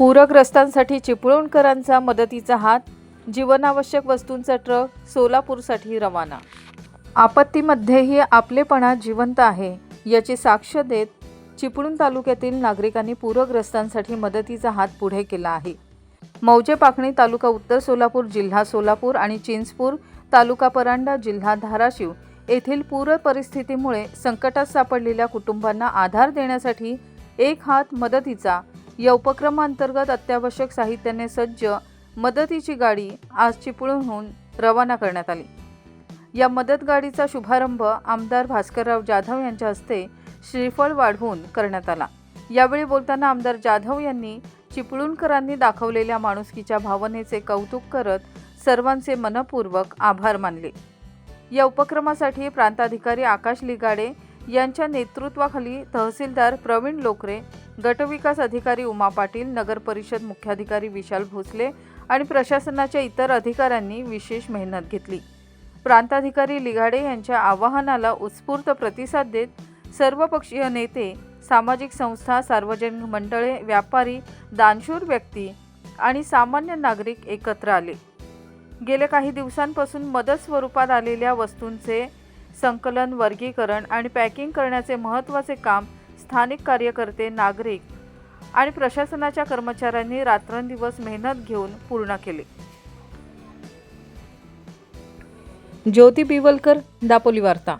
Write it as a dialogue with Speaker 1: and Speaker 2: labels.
Speaker 1: पूरग्रस्तांसाठी चिपळूणकरांचा मदतीचा हात जीवनावश्यक वस्तूंचा ट्रक सोलापूरसाठी रवाना. आपत्तीमध्येही आपलेपणा जिवंत आहे याची साक्ष देत चिपळूण तालुक्यातील नागरिकांनी पूरग्रस्तांसाठी मदतीचा हात पुढे केला आहे. मौजे पाकणी तालुका उत्तर सोलापूर जिल्हा सोलापूर आणि चिंचपूर तालुका परांडा जिल्हा धाराशिव येथील पूर परिस्थितीमुळे संकटात सापडलेल्या कुटुंबांना आधार देण्यासाठी एक हात मदतीचा या उपक्रमांतर्गत अत्यावश्यक साहित्याने सज्ज मदतीची गाडी आज चिपळूणहून रवाना करण्यात आली. या मदत गाडीचा शुभारंभ आमदार भास्करराव जाधव यांच्या हस्ते श्रीफळ वाढवून करण्यात आला. यावेळी बोलताना आमदार जाधव यांनी चिपळूणकरांनी दाखवलेल्या माणुसकीच्या भावनेचे कौतुक करत सर्वांचे मनपूर्वक आभार मानले. या उपक्रमासाठी प्रांताधिकारी आकाश लिगाडे यांच्या नेतृत्वाखाली तहसीलदार प्रवीण लोकरे गटविकास अधिकारी उमा पाटील नगर परिषद मुख्याधिकारी विशाल भोसले आणि प्रशासनाच्या इतर अधिकाऱ्यांनी विशेष मेहनत घेतली. प्रांताधिकारी लिघाडे यांच्या आवाहनाला उत्स्फूर्त प्रतिसाद देत सर्वपक्षीय नेते सामाजिक संस्था सार्वजनिक मंडळे व्यापारी दानशूर व्यक्ती आणि सामान्य नागरिक एकत्र आले. गेल्या काही दिवसांपासून मदत स्वरूपात आलेल्या वस्तूंचे संकलन वर्गीकरण आणि पॅकिंग करण्याचे महत्त्वाचे काम स्थानिक कार्यकर्ते नागरिक आणि प्रशासनाच्या कर्मचाऱ्यांनी रात्रंदिवस मेहनत घेऊन पूर्ण केले. ज्योती बिवलकर दापोली वार्ता.